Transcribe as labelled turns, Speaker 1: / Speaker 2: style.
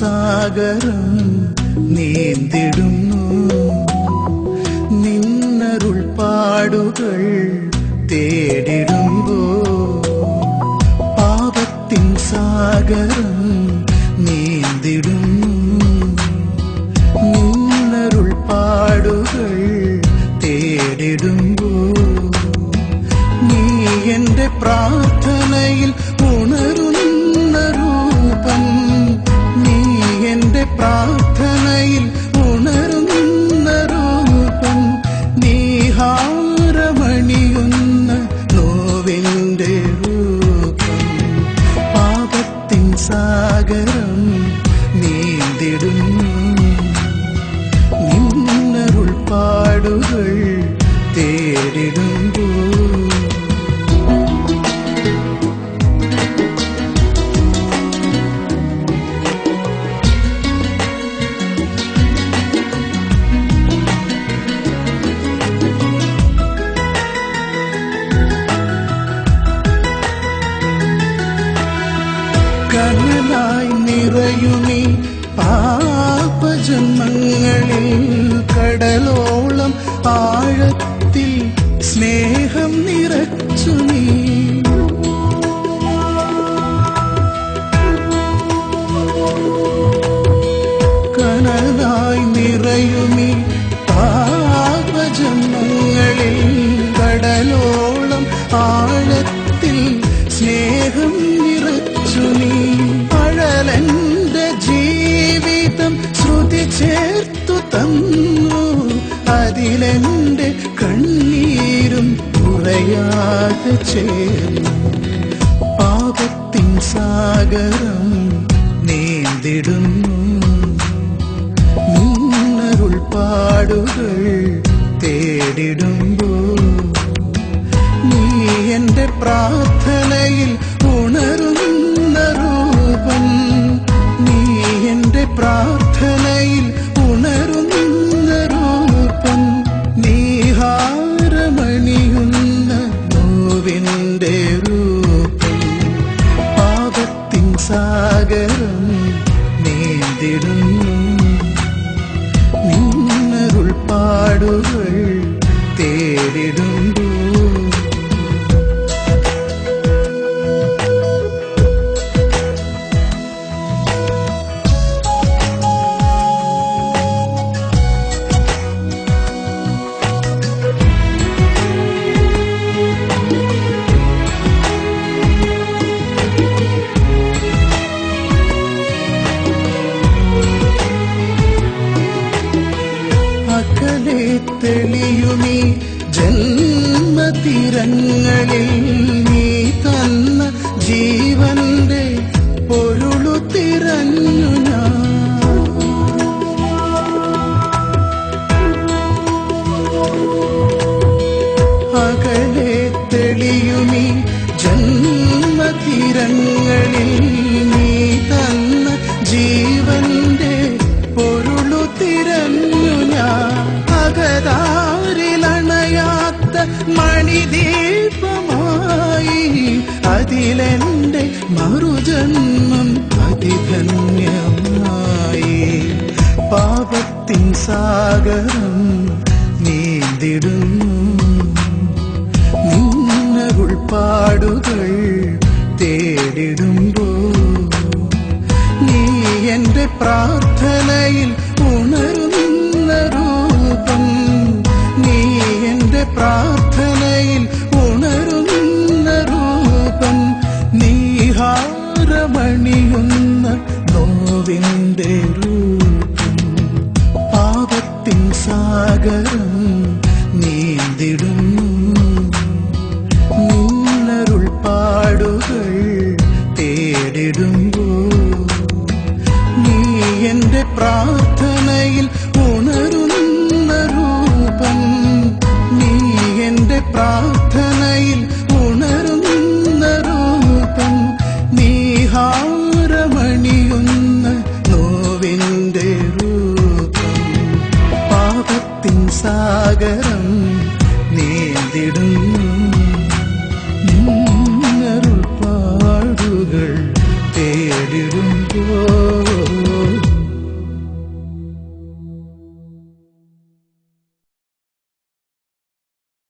Speaker 1: സാഗരം നീന്തിടുന്നു. നിന്നരുൾ പാടുകൾ തേടിടുമ്പോ പാപത്തിൻ സാഗരം നീന്തിടുന്നു. നിന്നരുൾ പാടുകൾ തേടിടുമ്പോ നീ എന്റെ പ്രാർത്ഥനയിൽ പ്രാർത്ഥനയിൽ ഉണരുന്ന രൂപം നീഹാരമണിയുന്ന നോവിന്റെ രൂപം. പാപത്തിൻ സാഗരം നീന്തിടുന്നു നിന്നരുൾ പാടുകൾ കനലായി നിറയുമീ പാപജന്മങ്ങളിൽ കടലോളം ആഴത്തിൽ സ്നേഹം നിറച്ചു നീ. ചേർത്തു തന്നു. അതിലെന്റെ കണ്ണീരും കുറയാതെ ചേർന്നു. പാപത്തിൻ സാഗരം നീന്തിടുന്നു. നിന്നരുൾ പാടുകൾ നീ എന്റെ പ്രാർത്ഥനയിൽ തെളിയുമീ ജന്മതിരങ്ങളിൽ നീ തന്ന ജീവന്റെ പൊരുളു തിരഞ്ഞു ഞാൻ. അകലെ തെളിയുമീ ജന്മതിരങ്ങളിൽ നീ തന്ന ജീവന്റെ മണിദീപമായി അതിലെന്റെ മറുജന്മം അതിധന്യമായി. പാപത്തിൻ സാഗരം നീന്തിടുന്നു. നിന്നരുൾ പാടുകൾ തേടിടുമ്പോ നീ എന്റെ പ്രാർത്ഥനയിൽ നീഹാരമണിയുന്ന നോവിന്റെ രൂപം പാപത്തിൻ സാഗരം നീന്തിടുന്നു നിന്നരുൾ തേടിടുമ്പോ നീ എന്റെ പ്രാർത്ഥനയിൽ